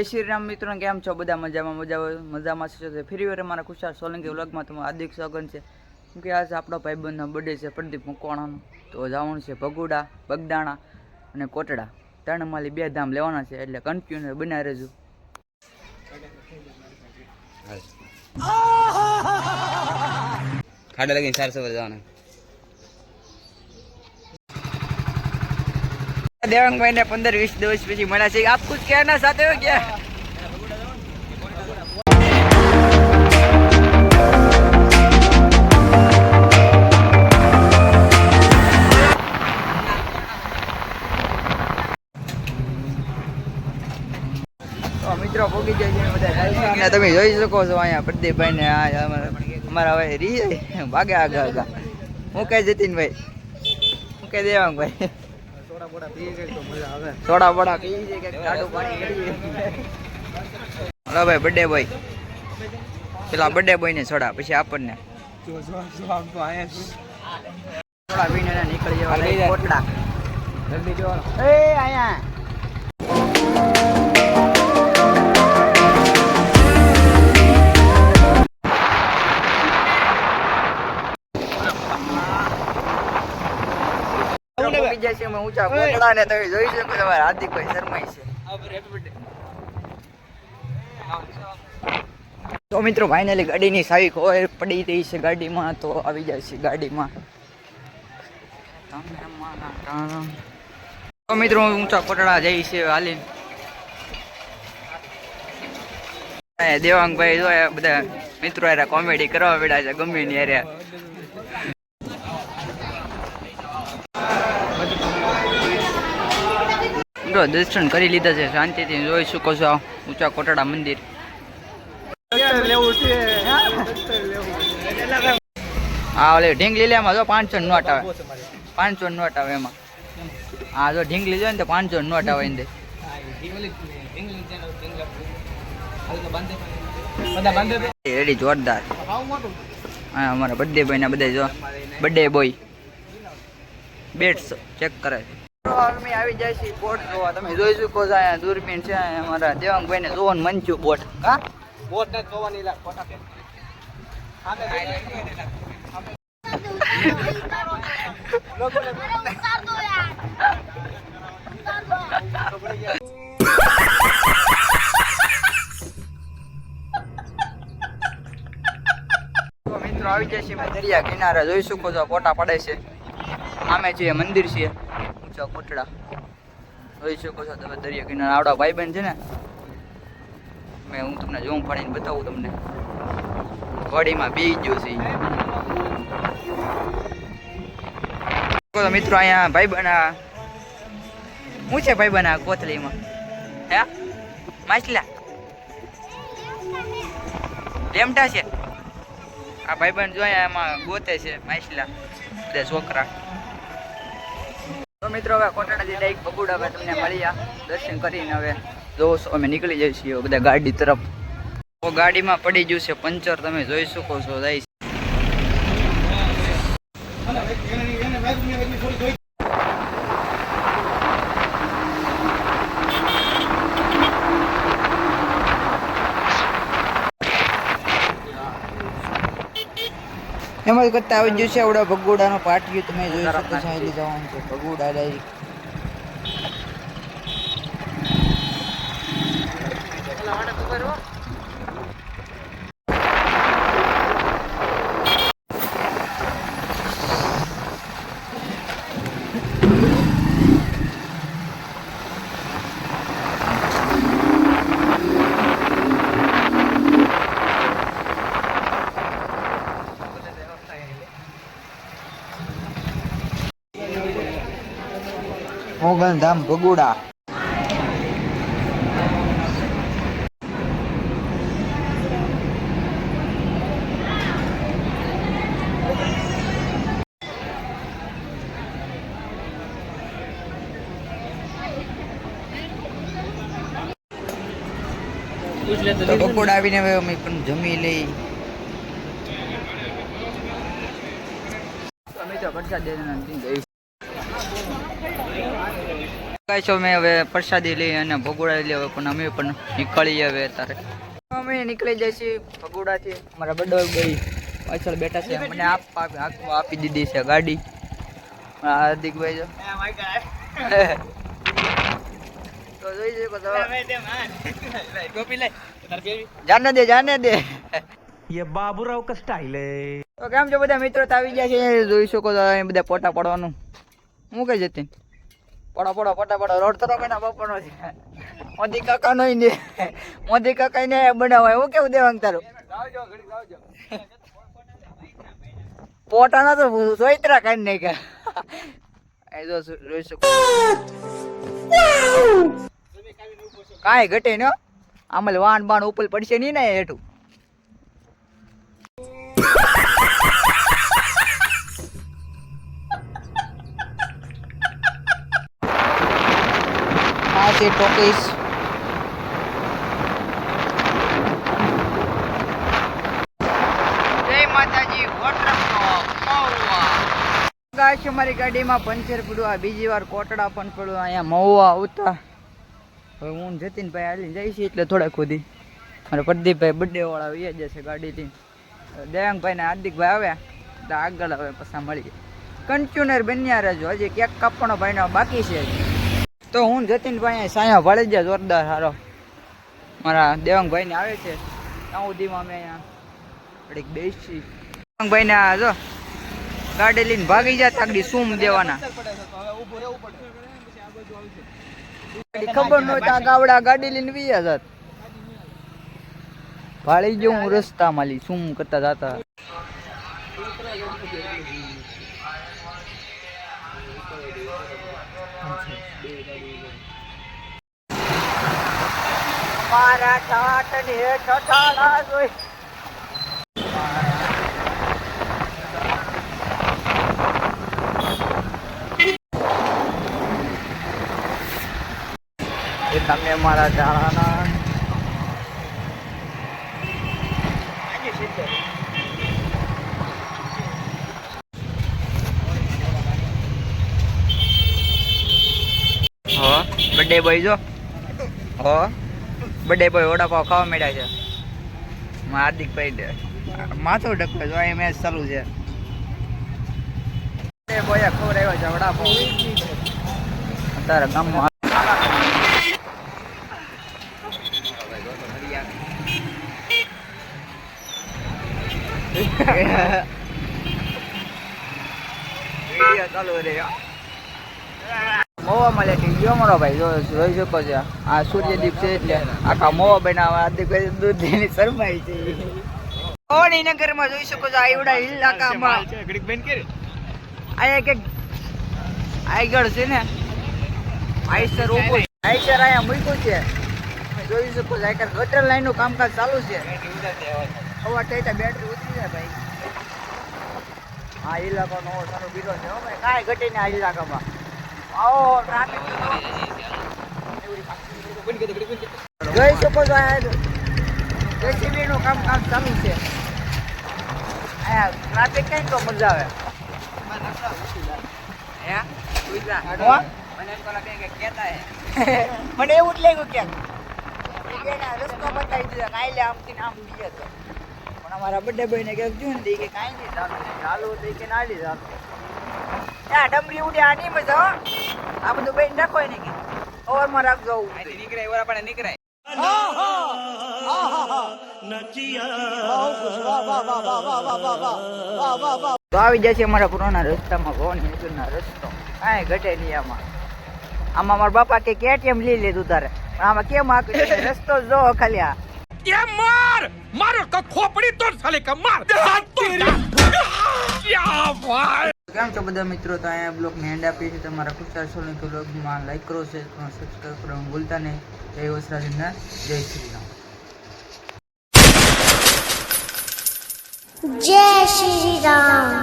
જય શ્રી રામ મિત્રો, કેમ છો? બધા મજામાં મજા મજામાં છો તો ફરી વાર અમારા ખુશાલ સોલંકી વ્લોગમાં તમારું હાર્દિક સ્વાગત છે. કેમ કે આજે આપણો ભાઈબંધનો બર્થડે છે, પ્રદીપ મકવાણાનો. તો જવાનું છે ભગુડા, બગદાણા અને કોટડા. ત્રણ માલી બે ધામ લેવાના છે, એટલે કન્ફ્યુઝ બનાવી રહેજો. ખાડા લગીને ચારસો જવાના. દેવાંગભાઈ ને પંદર વીસ દિવસ પછી મળ્યા છે. આપ કુછ કહેના સાથે હો क्या મિત્રો ભોગી જાય છે તમે જોઈ શકો છો અહીંયા પ્રદીપભાઈ ને અમારા હવે રી ભાગે આગળ આગા. હું કહે જતીનભાઈ? હું કહે દેવાંગભાઈ. સોડા કે પાણી હલો ભાઈ બર્થડે બોય પેલા બર્થડે બોય ને સોડા પછી આપણને. સોડા પીને નીકળી જવા કોટડા એ આયા. પહોંચી જાય છે અમે ઊંચા કોટડા ને તમે જોઈ શકો તમારા હાર્દિકભાઈ શર્માય છે. તો મિત્રો ફાઇનલી ગાડીની સાવી ખોવાઈ પડી રહી છે ગાડીમાં તો આવી જાય છે ગાડીમાં. તો મિત્રો ઊંચા કોટડા જઈ છે હાલી દેવાંગભાઈ જો બધા મિત્રો કોમેડી કરવા પડ્યા છે ગમે ને મિત્રો દર્શન કરી લીધા છે. શાંતિથી જોઈ શકો છો ઊંચા કોટડા મંદિર. હા ઓલે ઢીંગલી લે એમાં જો પાંચસો નોટ આવે. પાંચસો નોટ આવે એમાં. હા જો ઢીંગલી લીધો ને તો પાંચસો નોટ આવે એને રેડી જોરદાર. હા, અમારા બર્થડે બોય ના બધા જો. બર્થડે બોય બેટ્સ ચેક કરે. છે અમે આવી જાય છે બોટ જોવા. તમે જોઈ શકો છો અહીંયા દૂરબીન છે અમારા દેવાંગભાઈ ને જોવાનું મન થયું બોટ હા તો મિત્રો આવી જાય છે અમે દરિયા કિનારે. જોઈ શકો છો ફોટા પડે છે. આમે જે મંદિર છે. ઊંચા કોટડા જોઈ શકો છો તમે દરિયા કિનારા આવડા ભાઈબંધ છે ને. મેં હું તમને જોઉં પાડીને બતાવું તમને. વાડીમાં બી ગયો છે મિત્રો અહીંયા ભાઈ આ હું છે ભાઈ આ કોથળીમાં? હે? માછલા? લેમટા છે? આ ભાઈબંધ જોયા એમાં ગોતે છે માછલા. બધા છોકરા. મિત્રો, હવે કોટાડાથી ડાયરેક્ટ બગુડા હવે તમને મળ્યા. દર્શન કરીને હવે દોસ્ત અમે નીકળી જઈએ બધા ગાડી તરફ. ગાડીમાં પડી ગયું છે પંચર, તમે જોઈ શકો છો જાય એમાં કરતા આવી ગયું છે, આવડા ભગોડાનો પાટિયું તમે જોઈ શકો છો અહીં જવાનું છે. ભગોડા ડાયરેક્ટ મોગલધામ ભગુડા. બપોર આવીને હવે અમે પણ જમી લઈ. અમે તો વરસાદ કાંઈ છો મેં હવે પ્રસાદી લઈ અને ભગોડા લઈ હવે પણ અમે પણ નીકળીએ હવે અત્યારે અમે નીકળી જાય છીએ ભગોડાથી અમારા બડો ભાઈ પાછળ બેઠા છે મને આપ આપ- આપ- આપી દીધી છે ગાડી મારા હાર્દિકભાઈ જો તો જોઈ શકો છો જાને દે જાને દે ये बाबूराव का स्टाइल है તો કેમ છો બધા મિત્રો તો આવી ગયા છે જોઈ શકો છો અહીં બધા પોટા પડવાનું હું કઈ જતી પડો પડો પોટા પડો રોડ તો કોઈના બપોરનો છે. મોદી કાકા નો ને. મોદી કાકા ને બનાવવા હું કેવું દેવાંગ તારું? પોટા ના તો સોયત્રા કાઢી નાખ્યા. એ જો જોઈ શકો. કાંઈ ઘટે ન આમલ વાન બાણ ઉપર પડશે નહીં ને હેઠું. આ છે ટોકીસ. જય માતાજી ગાય છે મારી ગાડીમાં પંચર પડ્યું આ બીજી વાર કોટડા પણ પડ્યું અહીંયા મહુવા આવતા. હવે હું જતીનભાઈ હાલીને છીએ એટલે થોડાક ખુદી મારા પ્રદીપભાઈ બર્થડે વાળા આવી જશે ગાડીથી. દેવાંગભાઈ ને હાર્દિકભાઈ આવ્યા. આગળ હવે પછી મળીએ. કન્ટ્યુનર બન્યા રહેજો. હજી ક્યાંક કાપવાનો ભાઈનો બાકી છે. તો હું જતીનભાઈ સાયા ભળી જાય જોરદાર સારો મારા દેવાંગભાઈ ને આવે છે. ત્યાં સુધીમાં અમે અહીંયા બેસી. દેવાંગભાઈ ને જો, ગાડી લઈને ભાગી જાય તાકડી શું દેવાના. ખબર નહોતી આ ગાવડા ગાડી લઈને વી જાત. ભાળી ગયો હું રસ્તામાં લી શું કરતા જાતા. મારા ઠાઠ ને ઠઠાડા જોઈ એ તમે મારા ઝાડાના હો બર્થડે બોય જો. હો. બર્થડે બોય વડાપાવ ખાવા મળ્યા છે. હાર્દિકભાઈ માથું ઢકવે જો અહીં મેચ ચાલુ છે. બર્થડે બોય ખવડાવ્યો છે વડાપાવ. અત્યારે ગામમાં વીડિયો ચાલુ રહ્યો મોવા મળે ગયો મારો ભાઈ જો જોઈ શકો છો. આ સૂર્યદીપ છે એટલે આખા મોવા બનાવવા આદિ દૂધની શરમાઈ છે. ઓણીનગરમાં જોઈ શકો છો? આવડા ઇલાકામાં આયા કે આગળ છે ને. આઈસર ઓપો આઈસર અહીંયા મૂક્યું છે. જોઈ શકો છો આગળ ગટર લાઈનનું કામકાજ ચાલુ છે. હવા ટેટા બેટરી ઉતરી જાય ભાઈ. આ ઇલાકો નવો સારો બીજો છે હો ભાઈ. કાંઈ ઘટીને આ ઇલાકામાં આવો શકો છો આ કામ કામ ચાલુ છે. ટ્રાફિક કઈ તો મજા આવે. મને એવું જ લાગ્યું ક્યાંક રસ્તો બતાવી દીધો કાંઈ લે આમથી આમ બીજે તો. પણ અમારા બર્થડે ભાઈ ને ક્યાંક જોયું ને કે કાંઈ નહીં ચાલુ ચાલુ તો કે ના ચાલુ. આ ડમરી ઉડે આડી માં જાઓ આ બધું બેન નાખો એને રાખજો આથી નીકળે ઓર આપણે નીકળે. તો આવી જશે અમારા પુરાના રસ્તામાં ભવન રસ્તો. કાંઈ ઘટે નહીં આમાં. આમાં મારા બાપા કે કેટીએમ લઈ લીધું તારે. આમાં કેમ આ રસ્તો જો ખાલી આ. કેમ માર! મારો તો ખોપડી તોડ સાલે કમાર ક્યાં ભાઈ. કેમ છો બધા મિત્રો તો અહીંયા બ્લોગને એન્ડ આપીએ છીએ તમારા ખુશાલ સોની તો બ્લોગમાં લાઈક કરો શેર કરો સબસ્ક્રાઈબ કરો ભૂલતા નહીં જય વસરાજના જય શ્રી રામ જય શ્રી રામ